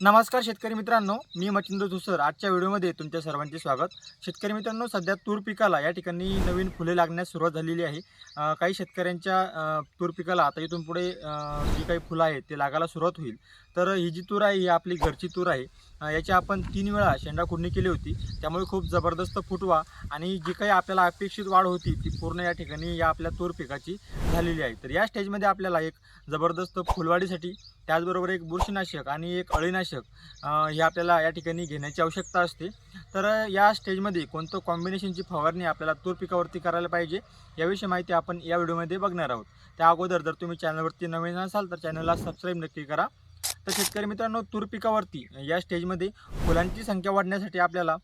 नमस्कार शेतकरी मित्रांनो मी मच्छिंद्र धुसर. आजच्या व्हिडिओमध्ये तुमच्या सर्वांचे स्वागत. शेतकरी मित्रांनो सध्या तूर पिकाला या ठिकाणी नवीन फुले लागण्यास सुरुवात झालेली आहे. काही शेतकऱ्यांच्या तूर पिकाला आता इथून पुढे जी काही फुलं आहेत ते लागायला सुरुवात होईल. तर ही जी तूर आहे ही आपली घरची तूर आहे. याची आपण तीन वेळा शेंडा खुडणी केली होती. त्यामुळे खूप जबरदस्त फुटवा आणि जी काही आपल्याला अपेक्षित वाढ होती ती पूर्ण या ठिकाणी या आपल्या तूर पिकाची झालेली आहे. तर या स्टेजमध्ये आपल्याला एक जबरदस्त फुलवाढीसाठी त्याचबरोबर एक बुरशीनाशक आणि एक अळीनाशक हे आपल्याला या ठिकाणी घेण्याची आवश्यकता असते. तर या स्टेजमध्ये कोणतं कॉम्बिनेशनची फवारणी आपल्याला तूर पिकावरती करायला पाहिजे याविषयी माहिती आपण या व्हिडिओमध्ये बघणार आहोत. त्या अगोदर जर तुम्ही चॅनलवरती नवीन असाल तर चॅनलला सबस्क्राईब नक्की करा. तर शेतकरी मित्रांनो तूर पिकावरती या स्टेजमध्ये फुलांची संख्या वाढण्यासाठी आपल्याला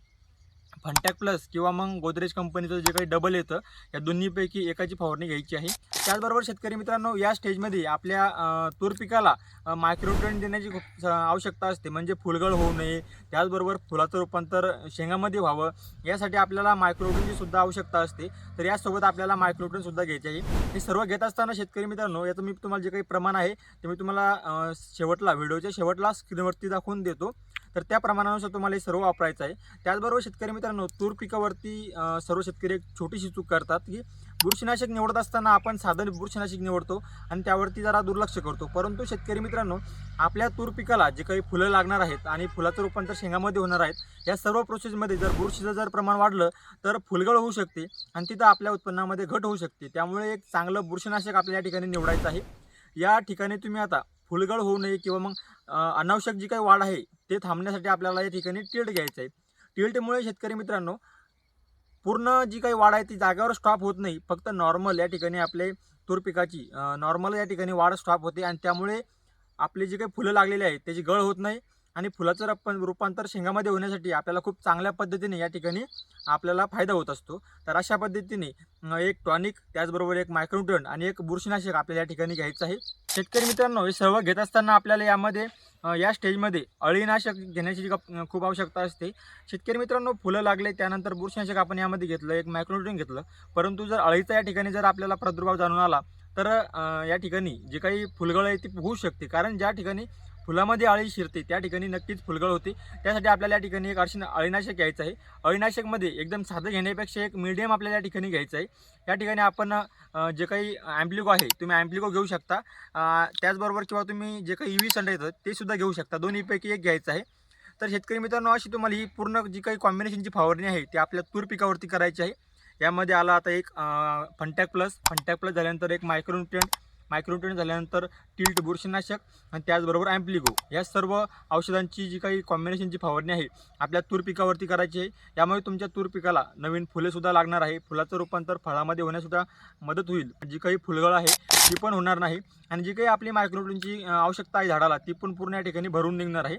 फंटॅक प्लस किंवा मग गोदरेज कंपनीचं जे काही डबल येतं या दोन्हीपैकी एकाची फवारणी घ्यायची आहे. त्याचबरोबर शेतकरी मित्रांनो या स्टेजमध्ये आपल्या तूर पिकाला मायक्रोट्रेन देण्याची खूप आवश्यकता असते. म्हणजे फुलगळ होऊ नये त्याचबरोबर फुलाचं रूपांतर शेंगामध्ये व्हावं यासाठी आपल्याला मायक्रोट्रेनची सुद्धा आवश्यकता असते. तर यासोबत आपल्याला मायक्रोट्रेन सुद्धा आहे. हे सर्व घेत असताना शेतकरी मित्रांनो याचं मी तुम्हाला जे काही प्रमाण आहे ते मी तुम्हाला शेवटला व्हिडिओच्या शेवटला स्क्रीनवरती दाखवून देतो. तर त्या प्रमाणानुसार तुम्हाला हे सर्व वापरायचं आहे. त्याचबरोबर शेतकरी मित्रांनो तूर पिकावरती सर्व शेतकरी एक छोटीशी चूक करतात की बुरशीनाशक निवडत असताना आपण साधन बुरशीनाशक निवडतो आणि त्यावरती जरा दुर्लक्ष करतो. परंतु शेतकरी मित्रांनो आपल्या तूर पिकाला जे काही फुलं लागणार आहेत आणि फुलाचं रूपांतर शेंगामध्ये होणार आहेत या सर्व प्रोसेसमध्ये जर बुरशीचं जर प्रमाण वाढलं तर फुलगळ होऊ शकते आणि तिथं आपल्या उत्पन्नामध्ये घट होऊ शकते. त्यामुळे एक चांगलं बुरशीनाशक आपल्या या ठिकाणी निवडायचं आहे. या ठिकाणी तुम्ही आता फुलगळ होऊ नये किंवा मग अनावश्यक जी काही वाढ आहे ते थांबण्यासाठी आपल्याला या ठिकाणी टिल्ट घ्यायचं आहे. टिल्टमुळे शेतकरी मित्रांनो पूर्ण जी काही वाढ आहे ती जागेवर स्टॉप होत नाही. फक्त नॉर्मल या ठिकाणी आपले तूर पिकाची नॉर्मल या ठिकाणी वाढ स्टॉप होते आणि त्यामुळे आपली जी काही फुलं लागलेली आहेत त्याची गळ होत नाही. आणि फुलाचं रप रूपांतर शेंगामध्ये होण्यासाठी आपल्याला खूप चांगल्या पद्धतीने या ठिकाणी आपल्याला फायदा होत असतो. तर अशा पद्धतीने एक टॉनिक त्याचबरोबर एक मायक्रोन्युट्रन आणि एक बुरशीनाशक आपल्याला या ठिकाणी घ्यायचं आहे. शेतकरी मित्रांनो हे सर्व घेत असताना आपल्याला यामध्ये या स्टेजमध्ये अळीनाशक घेण्याची खूप आवश्यकता असते. शेतकरी मित्रांनो फुलं लागले त्यानंतर बुरशीनाशक आपण यामध्ये घेतलं एक मायक्रोन्युट्रन घेतलं. परंतु जर अळीचा या ठिकाणी जर आपल्याला प्रादुर्भाव जाणून आला तर या ठिकाणी जे काही फुलगळ आहे ती होऊ शकते. कारण ज्या ठिकाणी फुलामध्ये अळी शिरते. त्या ठिकाणी नक्कीच फुलगळ होते. त्यासाठी आपल्याला या ठिकाणी एक अर्शी अळीनाशक घ्यायचं आहे. अळीनाशकमध्ये एकदम साधं घेण्यापेक्षा एक मीडियम आपल्याला या ठिकाणी घ्यायचं आहे. या ठिकाणी आपण जे काही ॲम्प्लिको आहे तुम्ही ॲम्प्लिको घेऊ शकता. त्याचबरोबर किंवा तुम्ही जे काही ई संडा येतं ते सुद्धा घेऊ शकता. दोन्हीपैकी एक घ्यायचं आहे. तर शेतकरी मित्रांनो अशी तुम्हाला ही पूर्ण जी काही कॉम्बिनेशनची फवारणी आहे ती आपल्या तूर पिकावरती करायची आहे. यामध्ये आला आता एक फंटॅक प्लस. फंटॅक प्लस झाल्यानंतर एक मायक्रोन्युट्रियंट मायक्रोन्युट्रियंट झाल्यानंतर टिल्ट बुरशीनाशक आणि त्याचबरोबर ॲम्प्लिगो या सर्व औषधांची जी काही कॉम्बिनेशनची फवारणी आहे आपल्या तूर पिकावरती करायची आहे. यामुळे तुमच्या तूर पिकाला नवीन फुलेसुद्धा लागणार आहे. फुलाचं रूपांतर फळामध्ये होण्यासुद्धा मदत होईल. जी काही फुलगळ आहे ती पण होणार नाही. आणि जी काही आपली मायक्रोन्युट्रियनची आवश्यकता आहे झाडाला ती पण पूर्ण या ठिकाणी भरून निघणार आहे.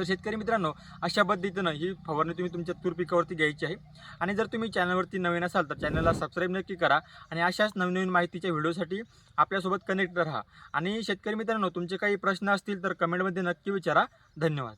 तर शेतकरी मित्रांनो अशा पद्धतीनं ही फवारणी तुम्ही तुमच्या तूर पिकावरती घ्यायची आहे. आणि जर तुम्ही चॅनलवरती नवीन असाल तर चॅनलला सबस्क्राईब नक्की करा आणि अशाच नवनवीन माहितीच्या व्हिडिओसाठी आपल्यासोबत कनेक्ट राहा. आणि शेतकरी मित्रांनो तुमचे काही प्रश्न असतील तर कमेंटमध्ये नक्की विचारा. धन्यवाद.